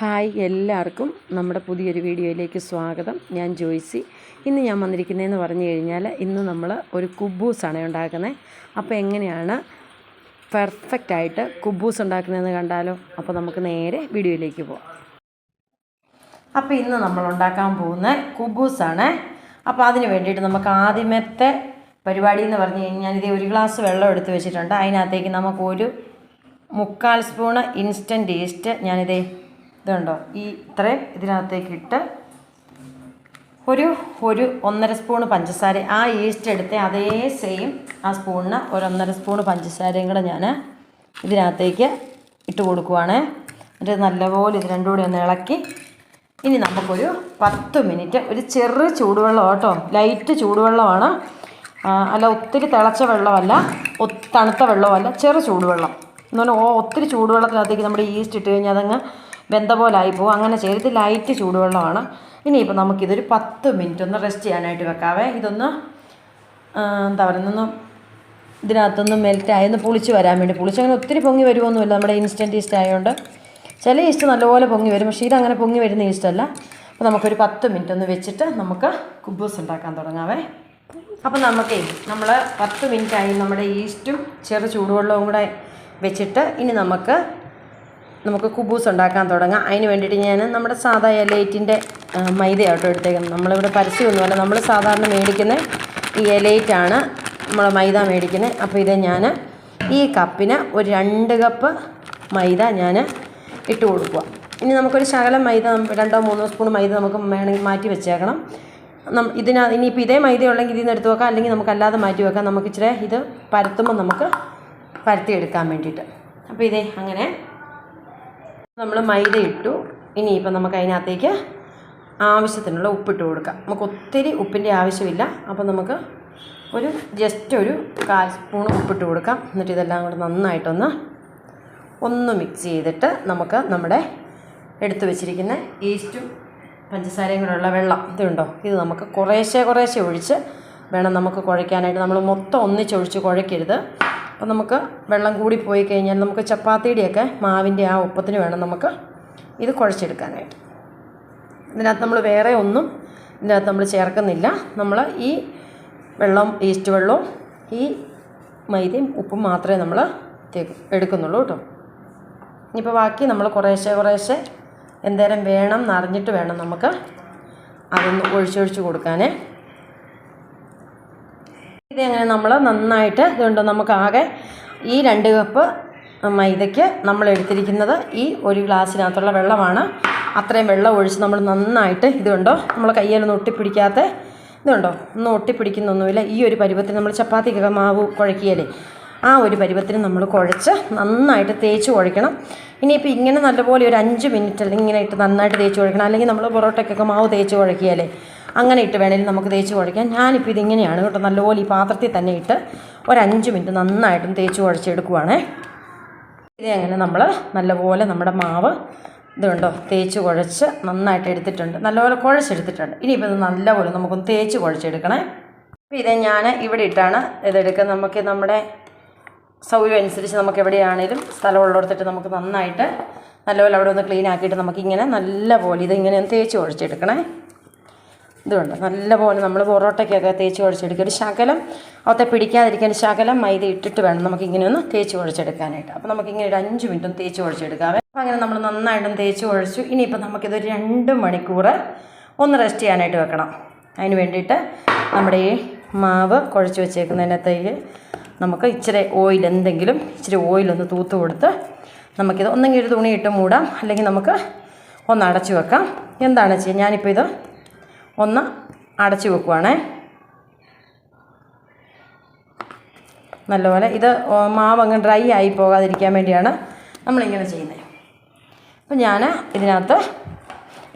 Hi എല്ലാവർക്കും നമ്മുടെ പുതിയൊരു വീഡിയോയിലേക്ക് സ്വാഗതം. ഞാൻ ജോയ്സി. ഇന്ന് ഞാൻ വന്നിരിക്കുന്നതെന്ന് പറഞ്ഞു കഴിഞ്ഞാൽ ഇന്ന് നമ്മൾ ഒരു കുബൂസാണ് ഉണ്ടാക്കുന്നത്. അപ്പോൾ എങ്ങനെയാണ് പെർഫെക്റ്റ് ആയിട്ട് കുബൂസ് ഉണ്ടാക്കുന്നതെന്ന് കണ്ടാലോ? അപ്പോൾ നമുക്ക് നേരെ വീഡിയോയിലേക്ക് പോവാം. അപ്പോൾ ഇന്ന് നമ്മൾ ഉണ്ടാക്കാൻ പോകുന്ന കുബൂസാണ്. അപ്പോൾ അതിന് വേണ്ടിയിട്ട് നമുക്ക് ആദ്യമത്തെ പരിപാടി എന്ന് പറഞ്ഞു കഴിഞ്ഞാൽ ഇതേ ഒരു ഗ്ലാസ് വെള്ളം എടുത്ത് വെച്ചിട്ടുണ്ട്. അതിനകത്തേക്ക് നമുക്കൊരു മുക്കാൽ സ്പൂണ് ഇൻസ്റ്റന്റ് ഈസ്റ്റ് ഞാനിതേ ഇതുണ്ടോ? ഈ ഇത്രയും ഇതിനകത്തേക്ക് ഇട്ട് ഒരു ഒരു ഒന്നര സ്പൂണ് പഞ്ചസാര ആ ഈസ്റ്റ് എടുത്ത് അതേ സെയിം ആ സ്പൂണിന് ഒരു ഒന്നര സ്പൂണ് പഞ്ചസാരയും കൂടെ ഞാൻ ഇതിനകത്തേക്ക് ഇട്ട് കൊടുക്കുവാണ്. എന്നിട്ട് നല്ലപോലെ ഇത് രണ്ടും കൂടി ഒന്ന് ഇളക്കി. ഇനി നമുക്കൊരു പത്ത് മിനിറ്റ് ഒരു ചെറു ചൂടുവെള്ളം കേട്ടോ ലൈറ്റ് ചൂടുവെള്ളമാണ്. അല്ല ഒത്തിരി തിളച്ച വെള്ളമല്ല തണുത്ത വെള്ളമല്ല ചെറു ചൂടുവെള്ളം. എന്ന് പറഞ്ഞാൽ ഒത്തിരി ചൂടുവെള്ളത്തിനകത്തേക്ക് നമ്മുടെ ഈസ്റ്റ് ഇട്ട് കഴിഞ്ഞാൽ അതങ്ങ് വെന്ത പോലായി പോകും അങ്ങനെ ചെയ്ത് ലൈറ്റ് ചൂടുവെള്ളമാണ്. ഇനിയിപ്പോൾ നമുക്കിതൊരു പത്ത് മിനിറ്റ് ഒന്ന് റെസ്റ്റ് ചെയ്യാനായിട്ട് വെക്കാവേ. ഇതൊന്ന് എന്താ പറയുന്നൊന്ന് ഇതിനകത്തൊന്ന് മെൽറ്റായി ഒന്ന് പുളിച്ച് വരാൻ വേണ്ടി. പുളിച്ച് അങ്ങനെ ഒത്തിരി പൊങ്ങി വരുമൊന്നുമില്ല നമ്മുടെ ഇൻസ്റ്റന്റ് ഈസ്റ്റ് ആയതുകൊണ്ട് ചില ഈസ്റ്റ് നല്ലപോലെ പൊങ്ങി വരും. പക്ഷേ ഇതങ്ങനെ പൊങ്ങി വരുന്ന ഈസ്റ്റല്ല അപ്പോൾ നമുക്കൊരു പത്ത് മിനിറ്റ് ഒന്ന് വെച്ചിട്ട് നമുക്ക് കുബൂസ് ഉണ്ടാക്കാൻ തുടങ്ങാവേ. അപ്പോൾ നമുക്കേ നമ്മൾ പത്ത് മിനിറ്റായി നമ്മുടെ ഈസ്റ്റും ചെറു ചൂടുവെള്ളവും കൂടെ വെച്ചിട്ട് ഇനി നമുക്ക് നമുക്ക് കുബൂസ് ഉണ്ടാക്കാൻ തുടങ്ങാം. അതിന് വേണ്ടിയിട്ട് ഞാൻ നമ്മുടെ സാധാ എലൈറ്റിന്റെ മൈദയാട്ടോ എടുത്തേക്കുന്നത്. നമ്മളിവിടെ പരസ്യമൊന്നുമല്ല നമ്മൾ സാധാരണ മേടിക്കുന്ന ഈ എലൈറ്റാണ് നമ്മൾ മൈദ മേടിക്കുന്നത്. അപ്പോൾ ഇത് ഞാൻ ഈ കപ്പിന് ഒരു രണ്ട് കപ്പ് മൈദ ഞാൻ ഇട്ട് കൊടുക്കുക. ഇനി നമുക്കൊരു ശകലം മൈദ രണ്ടോ മൂന്നോ സ്പൂൺ മൈദ നമുക്ക് വേണമെങ്കിൽ മാറ്റി വെച്ചേക്കണം. ഇതിന ഇനിയിപ്പോൾ ഇതേ മൈദ ഉള്ളെങ്കിൽ ഇതിൽ നിന്ന് എടുത്ത് വെക്കാം. അല്ലെങ്കിൽ നമുക്ക് അല്ലാതെ മാറ്റി വെക്കാം. നമുക്ക് ഇച്ചിരി ഇത് പരത്തുമ്പോൾ നമുക്ക് പരത്തിയെടുക്കാൻ വേണ്ടിയിട്ട്. അപ്പോൾ ഇതേ അങ്ങനെ നമ്മൾ മൈദ ഇട്ടു. ഇനിയിപ്പോൾ നമുക്ക് അതിനകത്തേക്ക് ആവശ്യത്തിനുള്ള ഉപ്പിട്ട് കൊടുക്കാം. നമുക്ക് ഒത്തിരി ഉപ്പിന്റെ ആവശ്യമില്ല. അപ്പോൾ നമുക്ക് ഒരു ജസ്റ്റ് ഒരു കാൽ സ്പൂൺ ഉപ്പിട്ട് കൊടുക്കാം. എന്നിട്ട് ഇതെല്ലാം കൂടെ നന്നായിട്ടൊന്ന് ഒന്ന് മിക്സ് ചെയ്തിട്ട് നമുക്ക് നമ്മുടെ എടുത്തു വെച്ചിരിക്കുന്ന ഈസ്റ്റും പഞ്ചസാരയും കൂടെയുള്ള വെള്ളം. ഇതുണ്ടോ ഇത് നമുക്ക് കുറേശ്ശെ കുറേശ്ശെ ഒഴിച്ച് വേണം നമുക്ക് കുഴയ്ക്കാനായിട്ട്. നമ്മൾ മൊത്തം ഒന്നിച്ചൊഴിച്ച് കുഴയ്ക്കരുത്. അപ്പോൾ നമുക്ക് വെള്ളം കൂടി പോയി കഴിഞ്ഞാൽ നമുക്ക് ചപ്പാത്തിയുടെയൊക്കെ മാവിന്റെ ആ ഒപ്പത്തിന് വേണം നമുക്ക് ഇത് കുഴച്ചെടുക്കാനായിട്ട്. ഇതിനകത്ത് നമ്മൾ വേറെ ഒന്നും ഇതിനകത്ത് നമ്മൾ ചേർക്കുന്നില്ല. നമ്മൾ ഈ വെള്ളം ഈസ്റ്റ് വെള്ളവും ഈ മൈദയും ഉപ്പും മാത്രമേ നമ്മൾ എടുക്കുന്നുള്ളൂ കേട്ടോ. ഇനിയിപ്പോൾ ബാക്കി നമ്മൾ കുറേശ്ശെ കുറേശ്ശെ എന്തേരം വേണം എന്നറിഞ്ഞിട്ട് വേണം നമുക്ക് അതൊന്ന് ഒഴിച്ചൊഴിച്ച് കൊടുക്കാനേ. ഇതെങ്ങനെ നമ്മൾ നന്നായിട്ട് ഇതുകൊണ്ട് നമുക്കാകെ ഈ രണ്ട് കപ്പ് മൈദയ്ക്ക് നമ്മൾ എടുത്തിരിക്കുന്നത് ഈ ഒരു ഗ്ലാസ്സിനകത്തുള്ള വെള്ളമാണ്. അത്രയും വെള്ളം ഒഴിച്ച് നമ്മൾ നന്നായിട്ട് ഇതുണ്ടോ നമ്മൾ കയ്യിലൊന്നും ഒട്ടിപ്പിടിക്കാത്ത ഇതുണ്ടോ ഒന്നും ഒട്ടിപ്പിടിക്കുന്നൊന്നുമില്ല. ഈ ഒരു പരുവത്തിന് നമ്മൾ ചപ്പാത്തിക്കൊക്കെ മാവ് കുഴക്കിയാലേ ആ ഒരു പരുവത്തിന് നമ്മൾ കുഴച്ച് നന്നായിട്ട് തേച്ച് കുഴക്കണം. ഇനിയിപ്പോൾ ഇങ്ങനെ നല്ലപോലെ ഒരു അഞ്ച് മിനിറ്റ് ഇങ്ങനെ ഇട്ട് നന്നായിട്ട് തേച്ച് കുഴക്കണം. അല്ലെങ്കിൽ നമ്മൾ പൊറോട്ടയ്ക്കൊക്കെ മാവ് തേച്ച് കുഴക്കിയാലേ അങ്ങനെ ഇട്ട് വേണേലും നമുക്ക് തേച്ച് കുഴയ്ക്കാം. ഞാനിപ്പോൾ ഇതിങ്ങനെയാണ് കേട്ടോ നല്ലപോലെ ഈ പാത്രത്തിൽ തന്നെ ഇട്ട് ഒരഞ്ച് മിനിറ്റ് നന്നായിട്ടും തേച്ച് കുഴച്ചെടുക്കുവാണേ. ഇതേ അങ്ങനെ നമ്മൾ നല്ലപോലെ നമ്മുടെ മാവ് ഇതുണ്ടോ തേച്ച് കുഴച്ച് നന്നായിട്ട് എടുത്തിട്ടുണ്ട്. നല്ലപോലെ കുഴച്ചെടുത്തിട്ടുണ്ട്. ഇനിയിപ്പോൾ ഇത് നല്ലപോലെ നമുക്കൊന്ന് തേച്ച് കുഴച്ചെടുക്കണേ. അപ്പോൾ ഇത് ഞാൻ ഇവിടെ ഇട്ടാണ് ഇതെടുക്കുന്നത് നമുക്ക് നമ്മുടെ സൗകര്യം അനുസരിച്ച് നമുക്ക് എവിടെയാണേലും സ്ഥലമുള്ളിടത്തിട്ട് നമുക്ക് നന്നായിട്ട് നല്ലപോലെ അവിടെ ഒന്ന് ക്ലീൻ ആക്കിയിട്ട് നമുക്കിങ്ങനെ നല്ലപോലെ ഇതിങ്ങനെ തേച്ച് കുഴച്ചെടുക്കണേ. ഇതുണ്ട്. നല്ലപോലെ നമ്മൾ പൊറോട്ടയ്ക്കൊക്കെ തേച്ച് കുഴച്ചെടുക്കുക. ഒരു ശകലം അവത്തെ പിടിക്കാതിരിക്കാൻ ശകലം മൈദ ഇട്ടിട്ട് വേണം നമുക്ക് ഇങ്ങനെ ഒന്ന് തേച്ച് കുഴച്ചെടുക്കാനായിട്ട്. അപ്പോൾ നമുക്കിങ്ങനെ ഒരു അഞ്ച് മിനിറ്റും തേച്ച് കുഴച്ചെടുക്കാവേ അപ്പോൾ അങ്ങനെ നമ്മൾ നന്നായിട്ടും തേച്ച് കുഴച്ചു. ഇനിയിപ്പോൾ നമുക്കിത് ഒരു രണ്ട് മണിക്കൂർ ഒന്ന് റെസ്റ്റ് ചെയ്യാനായിട്ട് വെക്കണം. അതിന് വേണ്ടിയിട്ട് നമ്മുടെ ഈ മാവ് കുഴച്ച് വെച്ചേക്കുന്നതിനകത്തേക്ക് നമുക്ക് ഇച്ചിരി ഓയിൽ എന്തെങ്കിലും ഇച്ചിരി ഓയിലൊന്ന് തൂത്ത് കൊടുത്ത് നമുക്കിത് ഒന്നെങ്കിൽ ഒരു തുണിയിട്ട് മൂടാം. അല്ലെങ്കിൽ നമുക്ക് ഒന്ന് അടച്ചു വെക്കാം. എന്താണ് ചെയ്യുക ഞാനിപ്പോൾ ഇത് ഒന്ന് അടച്ചു വെക്കുവാണേ. നല്ലപോലെ ഇത് മാവ് അങ്ങ് ഡ്രൈ ആയി പോകാതിരിക്കാൻ വേണ്ടിയാണ് നമ്മളിങ്ങനെ ചെയ്യുന്നത് അപ്പോൾ ഞാൻ ഇതിനകത്ത്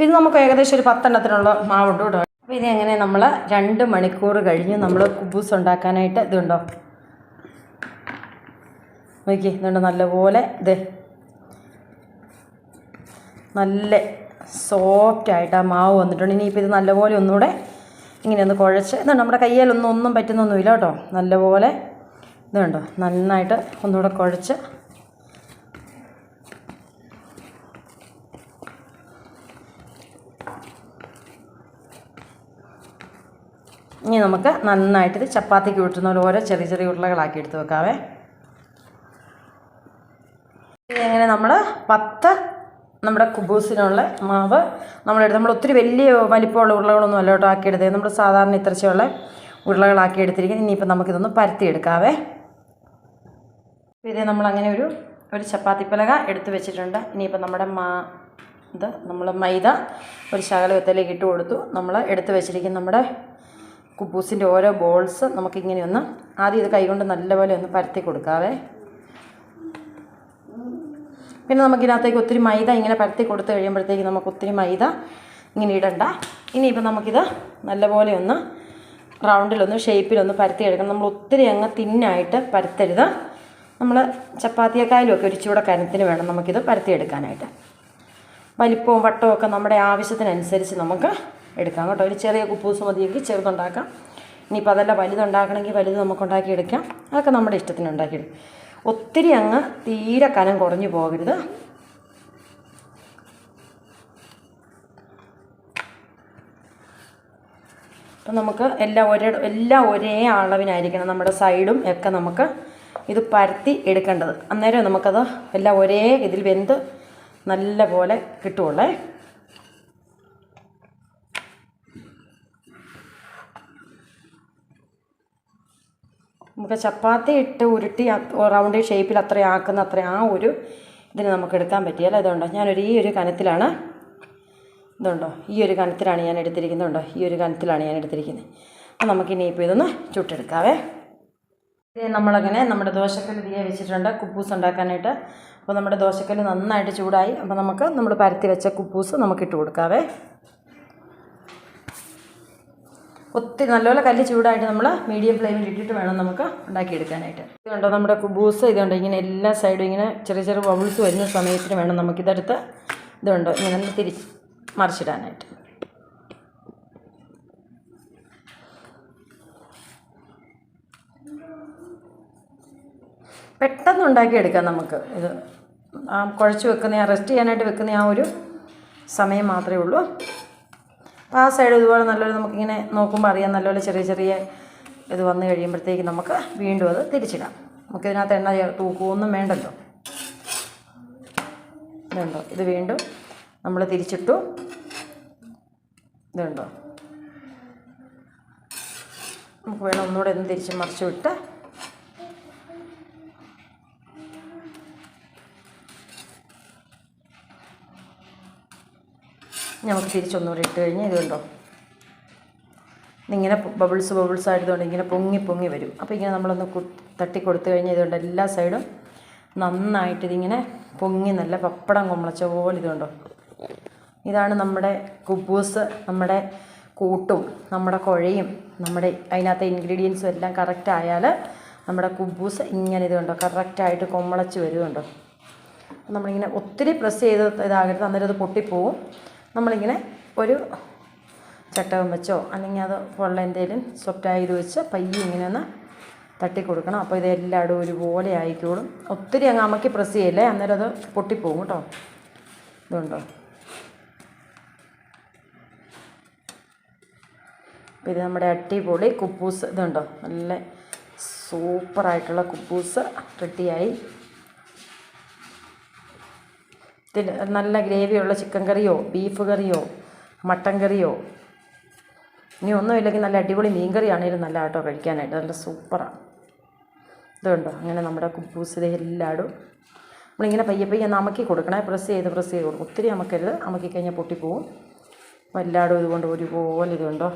ഇത് നമുക്ക് ഏകദേശം ഒരു പത്തെണ്ണത്തിനുള്ള മാവുണ്ട് കേട്ടോ. അപ്പോൾ ഇത് എങ്ങനെ നമ്മൾ രണ്ട് മണിക്കൂർ കഴിഞ്ഞ് നമ്മൾ കുബൂസ് ഉണ്ടാക്കാനായിട്ട് ഇതുണ്ടോ? നോക്കി ഇതുണ്ട് നല്ലപോലെ ഇത്. നല്ല സോഫ്റ്റായിട്ട് ആ മാവ് വന്നിട്ടുണ്ട്. ഇനിയിപ്പോൾ ഇത് നല്ലപോലെ ഒന്നുകൂടെ ഇങ്ങനെ ഒന്ന് കുഴച്ച് എന്താ നമ്മുടെ കയ്യിലൊന്നും ഒന്നും പറ്റുന്നൊന്നുമില്ല കേട്ടോ. നല്ലപോലെ ഇതുണ്ടോ കണ്ടോ? നന്നായിട്ട് ഒന്നുകൂടെ കുഴച്ച്. ഇനി നമുക്ക് നന്നായിട്ട് ഇത് ചപ്പാത്തിക്ക് വിട്ടുന്ന പോലെ ഓരോ ചെറിയ ചെറിയ ഉരുളകളാക്കി എടുത്ത് വെക്കാവേ. ഇങ്ങനെ നമ്മൾ പത്ത് നമ്മുടെ കുബൂസിനുള്ള മാവ്. നമ്മളെടുത്ത് നമ്മൾ ഒത്തിരി വലിയ വലിപ്പമുള്ള ഉരുളകളൊന്നും അല്ല കേട്ടോ ആക്കിയെടുത്തത്. നമ്മൾ സാധാരണ ഇത്രച്ചുള്ള ഉരുളകളാക്കി എടുത്തിരിക്കുന്നത്. ഇനിയിപ്പോൾ നമുക്കിതൊന്ന് പരത്തിയെടുക്കാവേ. ഇത് നമ്മളങ്ങനെ ഒരു ഒരു ചപ്പാത്തി പലക എടുത്ത് വെച്ചിട്ടുണ്ട്. ഇനിയിപ്പോൾ നമ്മുടെ മാ ഇത് നമ്മൾ മൈദ ഒരു ശകല വെത്തലേക്ക് ഇട്ട് കൊടുത്തു. നമ്മൾ എടുത്ത് വെച്ചിരിക്കുന്ന നമ്മുടെ കുബൂസിന്റെ ഓരോ ബോൾസ് നമുക്കിങ്ങനെയൊന്ന് ആദ്യം ഇത് കൈകൊണ്ട് നല്ലപോലെ ഒന്ന് പരത്തി കൊടുക്കാവേ. പിന്നെ നമുക്കിതിനകത്തേക്ക് ഒത്തിരി മൈദ ഇങ്ങനെ പരത്തി കൊടുത്തു കഴിയുമ്പോഴത്തേക്ക് നമുക്ക് ഒത്തിരി മൈദ ഇങ്ങനെ ഇടണ്ട. ഇനിയിപ്പോൾ നമുക്കിത് നല്ലപോലെ ഒന്ന് റൗണ്ടിലൊന്ന് ഷേപ്പിലൊന്ന് പരത്തിയെടുക്കണം നമ്മൾ ഒത്തിരി അങ്ങ് തിന്നായിട്ട് പരത്തരുത്. നമ്മൾ ചപ്പാത്തിയേക്കായാലും ഒക്കെ ഒരു ചൂടെ കനത്തിന് വേണം നമുക്കിത് പരത്തിയെടുക്കാനായിട്ട് വലിപ്പവും വട്ടവും ഒക്കെ നമ്മുടെ ആവശ്യത്തിനനുസരിച്ച് നമുക്ക് എടുക്കാം കേട്ടോ. ഒരു ചെറിയ കുപ്പൂസ് മതിയെങ്കിൽ ചെറുതുണ്ടാക്കാം. ഇനിയിപ്പോൾ അതല്ല വലുതുണ്ടാക്കണമെങ്കിൽ വലുത് നമുക്ക് ഉണ്ടാക്കിയെടുക്കാം അതൊക്കെ നമ്മുടെ ഇഷ്ടത്തിന് ഉണ്ടാക്കിയെടുക്കാം ഒത്തിരി അങ്ങ് തീരെ കനം കുറഞ്ഞു പോകരുത്. അപ്പം നമുക്ക് എല്ലാം ഒരേ എല്ലാം ഒരേ അളവിനായിരിക്കണം നമ്മുടെ സൈഡും ഒക്കെ നമുക്ക് ഇത് പരത്തി എടുക്കേണ്ടത്. അന്നേരം നമുക്കത് എല്ലാം ഒരേ ഇതിൽ വെന്ത് നല്ല പോലെ കിട്ടുള്ളേ നമുക്ക് ചപ്പാത്തി ഇട്ട് ഉരുട്ടി റൗണ്ട് ഷേപ്പിൽ അത്രയും ആക്കുന്ന അത്ര ആ ഒരു ഇതിന് നമുക്ക് എടുക്കാൻ പറ്റിയല്ല ഇതുണ്ടോ? ഞാനൊരു ഈ ഒരു കനത്തിലാണ്. ഇതുണ്ടോ? ഈ ഒരു കനത്തിലാണ് ഞാൻ എടുത്തിരിക്കുന്നുണ്ടോ ഈ ഒരു കനത്തിലാണ് ഞാൻ എടുത്തിരിക്കുന്നത്. അപ്പം നമുക്കിനി ഇപ്പോൾ ഇതൊന്ന് ചുട്ടെടുക്കാവേ. ഇത് നമ്മളങ്ങനെ നമ്മുടെ ദോശക്കല്ല് തീയെ വെച്ചിട്ടുണ്ട്. കുപ്പൂസ് ഉണ്ടാക്കാനായിട്ട്. അപ്പോൾ നമ്മുടെ ദോശക്കല്ല് നന്നായിട്ട് ചൂടായി. അപ്പോൾ നമുക്ക് നമ്മൾ പരത്തി വെച്ച കുപ്പൂസ് നമുക്ക് ഇട്ട് കൊടുക്കാവേ. ഒത്തിരി നല്ലപോലെ കല്ല് ചൂടായിട്ട് നമ്മൾ മീഡിയം ഫ്ലെയിമിൽ ഇട്ടിട്ട് വേണം നമുക്ക് ഉണ്ടാക്കിയെടുക്കാനായിട്ട്. ഇതുണ്ടോ നമ്മുടെ കുബൂസ്? ഇതുണ്ട് ഇങ്ങനെ എല്ലാ സൈഡും ഇങ്ങനെ ചെറിയ ചെറിയ ബബിൾസ് വരുന്ന സമയത്തിന് വേണം നമുക്കിതെടുത്ത് ഇതുണ്ടോ ഇങ്ങനെ തിരി മറിച്ചിടാനായിട്ട്. പെട്ടെന്ന് ഉണ്ടാക്കിയെടുക്കാം നമുക്ക്. ഇത് ആ കുഴച്ച് വെക്കുന്ന റെസ്റ്റ് ചെയ്യാനായിട്ട് വെക്കുന്ന ആ ഒരു സമയം മാത്രമേ ഉള്ളൂ. അപ്പോൾ ആ സൈഡ് ഇതുപോലെ നല്ലപോലെ നമുക്കിങ്ങനെ നോക്കുമ്പോൾ അറിയാം. നല്ലപോലെ ചെറിയ ചെറിയ ഇത് വന്നു കഴിയുമ്പോഴത്തേക്ക് നമുക്ക് വീണ്ടും അത് തിരിച്ചിടാം. നമുക്കിതിനകത്ത് എണ്ണ തൂക്കുമൊന്നും വേണ്ടല്ലോ. ഇതുണ്ടോ? ഇത് വീണ്ടും നമ്മൾ തിരിച്ചിട്ടു. ഇതുണ്ടോ? നമുക്ക് വേണം ഒന്നുകൂടെ ഒന്ന് തിരിച്ച് മറിച്ച് വിട്ട് നമുക്ക് തിരിച്ചൊന്നുകൂടി ഇട്ട് കഴിഞ്ഞാൽ ഇത് കണ്ടോ? ഇതിങ്ങനെ ബബിൾസ് ബബിൾസ് ആയതുകൊണ്ട് ഇങ്ങനെ പൊങ്ങി പൊങ്ങി വരും. അപ്പോൾ ഇങ്ങനെ നമ്മളൊന്ന് തട്ടി കൊടുത്തു കഴിഞ്ഞാൽ ഇതുകൊണ്ട് എല്ലാ സൈഡും നന്നായിട്ട് ഇതിങ്ങനെ പൊങ്ങി നല്ല പപ്പടം കുമ്പളച്ച പോലെ ഇതുണ്ടോ ഇതാണ് നമ്മുടെ കുബൂസ് നമ്മുടെ കൂട്ടും നമ്മുടെ കുഴയും നമ്മുടെ അതിനകത്തെ ഇൻഗ്രീഡിയൻസും എല്ലാം കറക്റ്റ് ആയാൽ നമ്മുടെ കുബൂസ് ഇങ്ങനെ ഇതുണ്ടോ കറക്റ്റായിട്ട് കൊമ്മളച്ച് വരുന്നുണ്ടോ നമ്മളിങ്ങനെ ഒത്തിരി പ്രസ് ചെയ്ത് ഇതാകരുത്. അന്നേരം അത് പൊട്ടിപ്പോവും. നമ്മളിങ്ങനെ ഒരു ചട്ടകം വെച്ചോ അല്ലെങ്കിൽ അത് ഉള്ള എന്തെങ്കിലും സോഫ്റ്റായി ഇത് വെച്ച് പയ്യെ ഇങ്ങനെ ഒന്ന് തട്ടി കൊടുക്കണം അപ്പോൾ ഇത് എല്ലായിടും ഒരുപോലെ ആയിക്കോളും. ഒത്തിരി അങ്ങ് അമക്കി പ്രസ് ചെയ്യല്ലേ? അന്നേരം അത് പൊട്ടിപ്പോകും കേട്ടോ. ഇതുണ്ടോ? ഇത് നമ്മുടെ അട്ടിപൊളി കുപ്പൂസ് ഇതുണ്ടോ? നല്ല സൂപ്പറായിട്ടുള്ള കുപ്പൂസ് റെഡിയായി. നല്ല ഗ്രേവിയുള്ള ചിക്കൻ കറിയോ ബീഫ് കറിയോ മട്ടൻ കറിയോ? ഇനി ഒന്നുമില്ലെങ്കിൽ നല്ല അടിപൊളി മീൻ കറിയാണേലും നല്ല കേട്ടോ കഴിക്കാനായിട്ട്. നല്ല സൂപ്പറാണ് ഇതുണ്ടോ അങ്ങനെ നമ്മുടെ കുപ്പൂസിലെ എല്ലാവരും നമ്മളിങ്ങനെ പയ്യെ പയ്യെ നമക്കി കൊടുക്കണേ. പ്രസ് ചെയ്ത് പ്രസ് ചെയ്ത് കൊടുക്കും. ഒത്തിരി അമക്കരുത്. അമക്കി കഴിഞ്ഞാൽ പൊട്ടിപ്പോവും. അപ്പോൾ എല്ലായിടും ഇതുകൊണ്ട് ഒരുപോലെ ഇതുണ്ടോ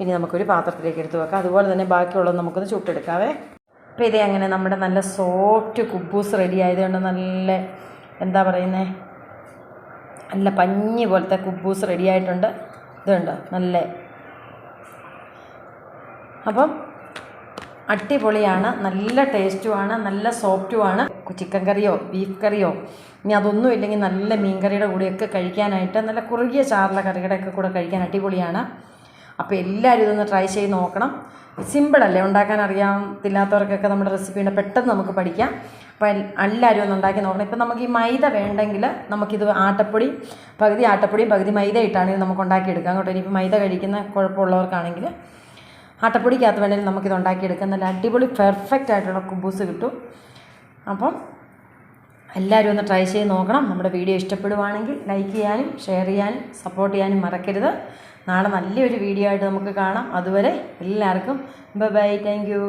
ഇനി നമുക്കൊരു പാത്രത്തിലേക്ക് എടുത്ത് വെക്കാം. അതുപോലെ തന്നെ ബാക്കിയുള്ളത് നമുക്കൊന്ന് ചുട്ടെടുക്കാവേ. അപ്പോൾ ഇതേ അങ്ങനെ നമ്മുടെ നല്ല സോഫ്റ്റ് കുബൂസ് റെഡി ആയതുകൊണ്ട് നല്ല എന്താ പറയുന്നത് നല്ല പഞ്ഞി പോലത്തെ കുബൂസ് റെഡി ആയിട്ടുണ്ട്. ഇതുണ്ട്? നല്ല. അപ്പം അടിപൊളിയാണ്. നല്ല ടേസ്റ്റുമാണ് നല്ല സോഫ്റ്റുമാണ് ചിക്കൻ കറിയോ ബീഫ് കറിയോ ഇനി അതൊന്നും ഇല്ലെങ്കിൽ നല്ല മീൻ കറിയുടെ കൂടെയൊക്കെ കഴിക്കാനായിട്ട് നല്ല കുറുകിയ ചാറുള്ള കറിയുടെ ഒക്കെ കൂടെ കഴിക്കാൻ അടിപൊളിയാണ്. അപ്പോൾ എല്ലാവരും ഇതൊന്ന് ട്രൈ ചെയ്ത് നോക്കണം. സിമ്പിളല്ലേ ഉണ്ടാക്കാൻ അറിയാത്തില്ലാത്തവർക്കൊക്കെ നമ്മുടെ റെസിപ്പീനെ പെട്ടെന്ന് നമുക്ക് പഠിക്കാം. അപ്പോൾ എല്ലാവരും ഒന്ന് ഉണ്ടാക്കി നോക്കണം. ഇപ്പം നമുക്ക് ഈ മൈദ വേണ്ടെങ്കിൽ നമുക്കിത് ആട്ടപ്പൊടി പകുതി ആട്ടപ്പൊടിയും പകുതി മൈദ ഇട്ടാണെങ്കിൽ നമുക്ക് ഉണ്ടാക്കിയെടുക്കാം കേട്ടോ. ഇനിയിപ്പോൾ മൈദ കഴിക്കുന്ന കുഴപ്പമുള്ളവർക്കാണെങ്കിൽ ആട്ടപ്പൊടിക്കകത്ത് വേണമെങ്കിൽ നമുക്കിത് ഉണ്ടാക്കിയെടുക്കാം. നല്ല അടിപൊളി പെർഫെക്റ്റ് ആയിട്ടുള്ള കുബൂസ് കിട്ടും. അപ്പം എല്ലാവരും ഒന്ന് ട്രൈ ചെയ്ത് നോക്കണം. നമ്മുടെ വീഡിയോ ഇഷ്ടപ്പെടുവാണെങ്കിൽ ലൈക്ക് ചെയ്യാനും ഷെയർ ചെയ്യാനും സപ്പോർട്ട് ചെയ്യാനും മറക്കരുത്. നാളെ നല്ലൊരു വീഡിയോ ആയിട്ട് നമുക്ക് കാണാം. അതുവരെ എല്ലാവർക്കും ബൈ ബൈ. Thank you